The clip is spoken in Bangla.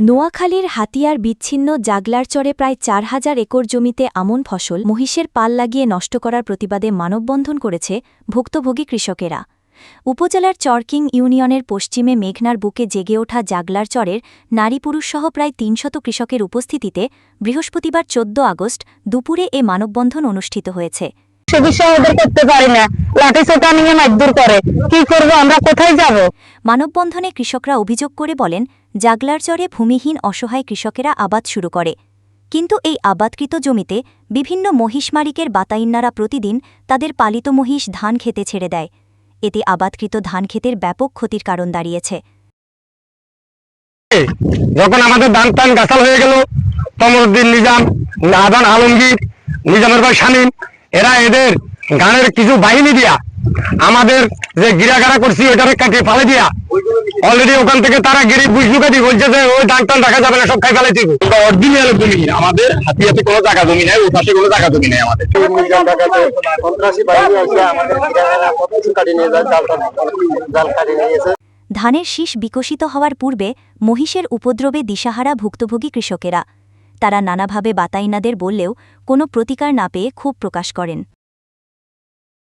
নোয়াখালীর হাতিয়ার বিচ্ছিন্ন জাগলারচরে প্রায় চার হাজার একর জমিতে আমন ফসল মহিষের পাল লাগিয়ে নষ্ট করার প্রতিবাদে মানববন্ধন করেছে ভুক্তভোগী কৃষকেরা। উপজেলার চরকিং ইউনিয়নের পশ্চিমে মেঘনার বুকে জেগে ওঠা জাগলার চরের নারী পুরুষসহ প্রায় তিনশত কৃষকের উপস্থিতিতে বৃহস্পতিবার চোদ্দ আগস্ট দুপুরে এ মানববন্ধন অনুষ্ঠিত হয়েছে। চিকিৎসা ওদের করতে পারি না। লাঠি সোটা নিয়ে মারধর করে। কি করব আমরা কোথায় যাব? মানববন্ধনে কৃষকরা অভিযোগ করে বলেন জাগলারচরে ভূমিহীন অসহায় কৃষকেরা আবাদ শুরু করে। কিন্তু এই আবাদকৃত জমিতে বিভিন্ন মহিষ মালিকের বাতাইন্নারা প্রতিদিন তাদের পালিত মহিষ ধান খেতে ছেড়ে দেয়। এতে আবাদকৃত ধান ক্ষেতের ব্যাপক ক্ষতির কারণ দাঁড়িয়েছে। যখন আমাদের ধান টান গাছাল হয়ে গেল তমরুদ্দিন নিজাম আদান আলমগীর নিজামের ভাই শামীম এরা এদের গানের কিছু বাহিনী দিয়া আমাদের যে গিরাগারা করছি ওটারে কাটিয়ে ফালে দিয়া। অলরেডি ওখান থেকে তারা গিরি বুঝলুকাটি বলছে যে ওই ধান টান রাখা যাবে না সব খাই ফেলে দিব। অরিজিনাল জমি আমাদের হাতিয়াতে কোনো জায়গা জমি নেই ওই পাশে কোনো জায়গা জমি নেই আমাদের। সন্ত্রাসী বাহিনী এসে আমাদের ঠিকানা কত কিছু কাটিয়ে নিয়ে যায় জাল জাল কাটিয়ে নিয়ে ধানের শীষ বিকশিত হওয়ার পূর্বে মহিষের উপদ্রবে দিশাহারা ভুক্তভোগী কৃষকেরা। তারা নানাভাবে বাতাইনাদের বললেও কোনো প্রতিকার না পেয়ে ক্ষোভ প্রকাশ করেন।